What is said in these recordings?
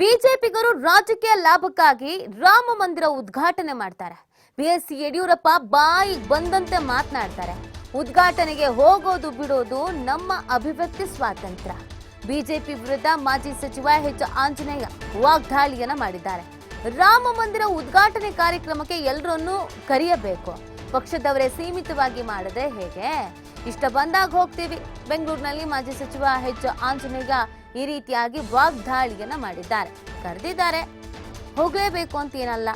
ಬಿಜೆಪಿಗರು ರಾಜಕೀಯ ಲಾಭಕ್ಕಾಗಿ ರಾಮ ಮಂದಿರ ಉದ್ಘಾಟನೆ ಮಾಡ್ತಾರೆ. ಬಿ ಎಸ್ ಯಡಿಯೂರಪ್ಪ ಬಾಯಿಗೆ ಬಂದಂತೆ ಮಾತನಾಡ್ತಾರೆ. ಉದ್ಘಾಟನೆಗೆ ಹೋಗೋದು ಬಿಡೋದು ನಮ್ಮ ಅಭಿವ್ಯಕ್ತಿ ಸ್ವಾತಂತ್ರ್ಯ. ಬಿಜೆಪಿ ವಿರುದ್ಧ ಮಾಜಿ ಸಚಿವ ಎಚ್ ಆಂಜನೇಯ ವಾಗ್ದಾಳಿಯನ್ನ ಮಾಡಿದ್ದಾರೆ. ರಾಮ ಮಂದಿರ ಉದ್ಘಾಟನೆ ಕಾರ್ಯಕ್ರಮಕ್ಕೆ ಎಲ್ಲರನ್ನೂ ಕರೆಯಬೇಕು. ಪಕ್ಷದವರೇ ಸೀಮಿತವಾಗಿ ಮಾಡದೆ ಹೇಗೆ? ಇಷ್ಟ ಬಂದಾಗ ಹೋಗ್ತೀವಿ. ಬೆಂಗಳೂರಿನಲ್ಲಿ ಮಾಜಿ ಸಚಿವ ಎಚ್ ಆಂಜನೇಯ ಈ ರೀತಿಯಾಗಿ ವಾಗ್ದಾಳಿಯನ್ನ ಮಾಡಿದ್ದಾರೆ. ಕರೆದಿದ್ದಾರೆ. ಹೋಗಲೇಬೇಕು ಅಂತ ಏನಲ್ಲ.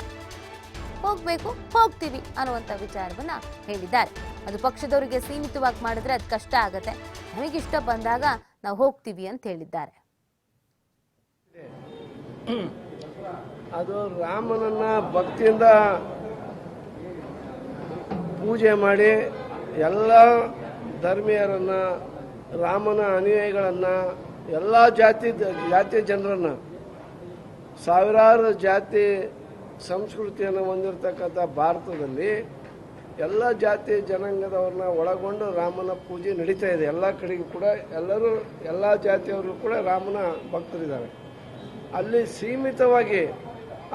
ಹೋಗ್ಬೇಕು, ಹೋಗ್ತೀವಿ ಅನ್ನುವಂಥ ವಿಚಾರವನ್ನ ಹೇಳಿದ್ದಾರೆ. ಅದು ಪಕ್ಷದವರಿಗೆ ಸೀಮಿತವಾಗಿ ಮಾಡಿದ್ರೆ ಅದು ಕಷ್ಟ ಆಗತ್ತೆ. ನಮಗಿಷ್ಟ ಬಂದಾಗ ನಾವು ಹೋಗ್ತೀವಿ ಅಂತ ಹೇಳಿದ್ದಾರೆ. ಅದು ರಾಮನನ್ನ ಭಕ್ತಿಯಿಂದ ಪೂಜೆ ಮಾಡಿ ಎಲ್ಲ ಧರ್ಮೀಯರನ್ನ, ರಾಮನ ಅನುಯಾಯಿಗಳನ್ನ ಎಲ್ಲ ಜಾತಿ ಜಾತಿಯ ಜನರನ್ನ ಸಾವಿರಾರು ಜಾತಿ ಸಂಸ್ಕೃತಿಯನ್ನು ಹೊಂದಿರತಕ್ಕಂಥ ಭಾರತದಲ್ಲಿ ಎಲ್ಲ ಜಾತಿ ಜನಾಂಗದವ್ರನ್ನ ಒಳಗೊಂಡು ರಾಮನ ಪೂಜೆ ನಡೀತಾ ಇದೆ. ಎಲ್ಲ ಕಡೆಗೂ ಕೂಡ ಎಲ್ಲರೂ, ಎಲ್ಲ ಜಾತಿಯವರು ಕೂಡ ರಾಮನ ಭಕ್ತರಿದ್ದಾರೆ. ಅಲ್ಲಿ ಸೀಮಿತವಾಗಿ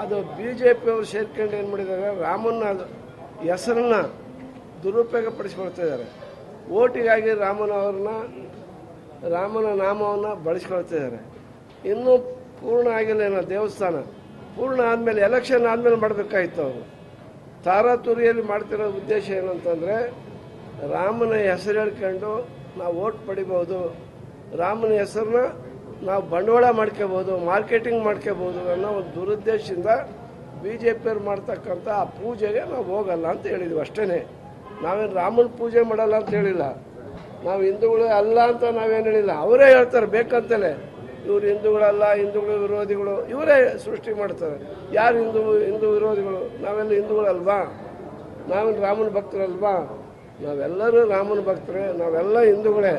ಅದು ಬಿ ಜೆ ಪಿಯವರು ಸೇರ್ಕೊಂಡು ಏನು ಮಾಡಿದ್ದಾರೆ? ರಾಮನ ಹೆಸರನ್ನ ದುರುಪಯೋಗ ಪಡಿಸ್ಕೊಳ್ತಾ ಇದ್ದಾರೆ. ಓಟಿಗಾಗಿ ರಾಮನ ಅವ್ರನ್ನ ರಾಮನ ನಾಮವನ್ನು ಬಳಸ್ಕೊಳ್ತಾ ಇದ್ದಾರೆ. ಇನ್ನೂ ಪೂರ್ಣ ಆಗಿಲ್ಲ ಏನೋ ದೇವಸ್ಥಾನ. ಪೂರ್ಣ ಆದಮೇಲೆ ಎಲೆಕ್ಷನ್ ಆದಮೇಲೆ ಮಾಡಬೇಕಾಗಿತ್ತು ಅವರು. ತಾರಾತುರಿಯಲ್ಲಿ ಮಾಡ್ತಿರೋ ಉದ್ದೇಶ ಏನಂತಂದರೆ, ರಾಮನ ಹೆಸರು ಹೇಳ್ಕೊಂಡು ನಾವು ಓಟ್ ಪಡಿಬೋದು. ರಾಮನ ಹೆಸರನ್ನ ನಾವು ಬಂಡವಾಳ ಮಾಡ್ಕೋಬೋದು ಮಾರ್ಕೆಟಿಂಗ್ ಮಾಡ್ಕೋಬೋದು ಅನ್ನೋ ಒಂದು ದುರುದ್ದೇಶದಿಂದ ಬಿ ಜೆ ಪಿಯವ್ರು ಮಾಡ್ತಕ್ಕಂಥ ಆ ಪೂಜೆಗೆ ನಾವು ಹೋಗಲ್ಲ ಅಂತ ಹೇಳಿದ್ವಿ ಅಷ್ಟೇ ನಾವೇನು ರಾಮನ ಪೂಜೆ ಮಾಡಲ್ಲ ಅಂತ ಹೇಳಿಲ್ಲ. ನಾವು ಹಿಂದೂಗಳು ಅಲ್ಲ ಅಂತ ನಾವೇನು ಹೇಳಿಲ್ಲ. ಅವರೇ ಹೇಳ್ತಾರೆ ಬೇಕಂತಲೇ. ಇವರು ಹಿಂದೂಗಳಲ್ಲ ಹಿಂದೂಗಳು ವಿರೋಧಿಗಳು ಇವರೇ ಸೃಷ್ಟಿ ಮಾಡ್ತಾರೆ. ಯಾರು ಹಿಂದೂ ಹಿಂದೂ ವಿರೋಧಿಗಳು? ನಾವೆಲ್ಲ ಹಿಂದೂಗಳಲ್ವಾ? ನಾವೇನು ರಾಮನ ಭಕ್ತರಲ್ವಾ? ನಾವೆಲ್ಲರೂ ರಾಮನ ಭಕ್ತರೇ ನಾವೆಲ್ಲ ಹಿಂದೂಗಳೇ.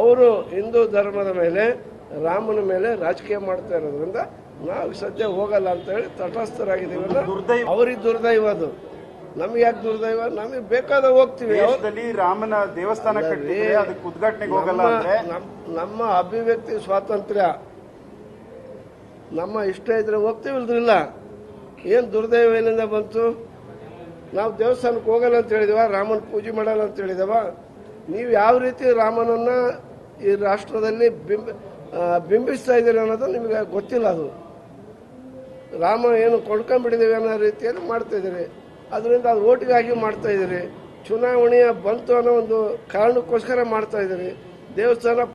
ಅವರು ಹಿಂದೂ ಧರ್ಮದ ಮೇಲೆ ರಾಮನ ಮೇಲೆ ರಾಜಕೀಯ ಮಾಡ್ತಾ ಇರೋದ್ರಿಂದ ನಾವು ಸದ್ಯ ಹೋಗಲ್ಲ ಅಂತ ಹೇಳಿ ತಟಸ್ಥರಾಗಿದ್ದೀವಿ ಅವರಿಗೆ ಅವ್ರಿಗೆ ದುರ್ದೈವ ಅದು. ನಮ್ಗೆ ಯಾಕೆ ದುರ್ದೈವ? ನಮಗೆ ಬೇಕಾದ ಹೋಗ್ತೀವಿ. ದೇಶದಲ್ಲಿ ರಾಮನ ದೇವಸ್ಥಾನ ಕಟ್ಟಿದ್ರೆ ಅದಕ್ಕೆ ಉದ್ಘಾಟನೆಗೆ ಹೋಗಲ್ಲ ನಮ್ಮ- ಅಂದ್ರೆ? ನಮ್ಮ ಅಭಿವ್ಯಕ್ತಿ ಸ್ವಾತಂತ್ರ್ಯ. ನಮ್ಮ ಇಷ್ಟ ಇದ್ರೆ ಹೋಗ್ತೀವಿ ಇಲ್ದ್ರಿಲ್ಲ ಏನು ದುರ್ದೈವ ಏನಿಂದ ಬಂತು? ನಾವು ದೇವಸ್ಥಾನಕ್ಕೆ ಹೋಗಲ್ಲ ಅಂತ ಹೇಳಿದವ ರಾಮನ ಪೂಜೆ ಮಾಡಲ್ಲ ಅಂತ ಹೇಳಿದವ. ನೀವು ಯಾವ ರೀತಿ ರಾಮನನ್ನ ಈ ರಾಷ್ಟ್ರದಲ್ಲಿ ಬಿಂಬ ಬಿಂಬಿಸ್ತಾ ಇದ್ದೀರಿ ಅನ್ನೋದು ನಿಮಗೆ ಗೊತ್ತಿಲ್ಲ ಅದು. ರಾಮ ಏನು ಕೊಂಡ್ಕೊಂಡ್ಬಿಟ್ಟಿದ್ದೀವಿ ಅನ್ನೋ ರೀತಿಯಲ್ಲಿ ಮಾಡ್ತಾ ಇದ್ದೀರಿ. ಅದರಿಂದ ಅದು ಓಟಿಗಾಗಿ ಮಾಡ್ತಾ ಇದ್ದೀರಿ. ಚುನಾವಣೆಯ ಬಂತು ಅನ್ನೋ ಒಂದು ಕಾರಣಕ್ಕೋಸ್ಕರ ಮಾಡ್ತಾ ಇದ್ದೀರಿ. ದೇವಸ್ಥಾನ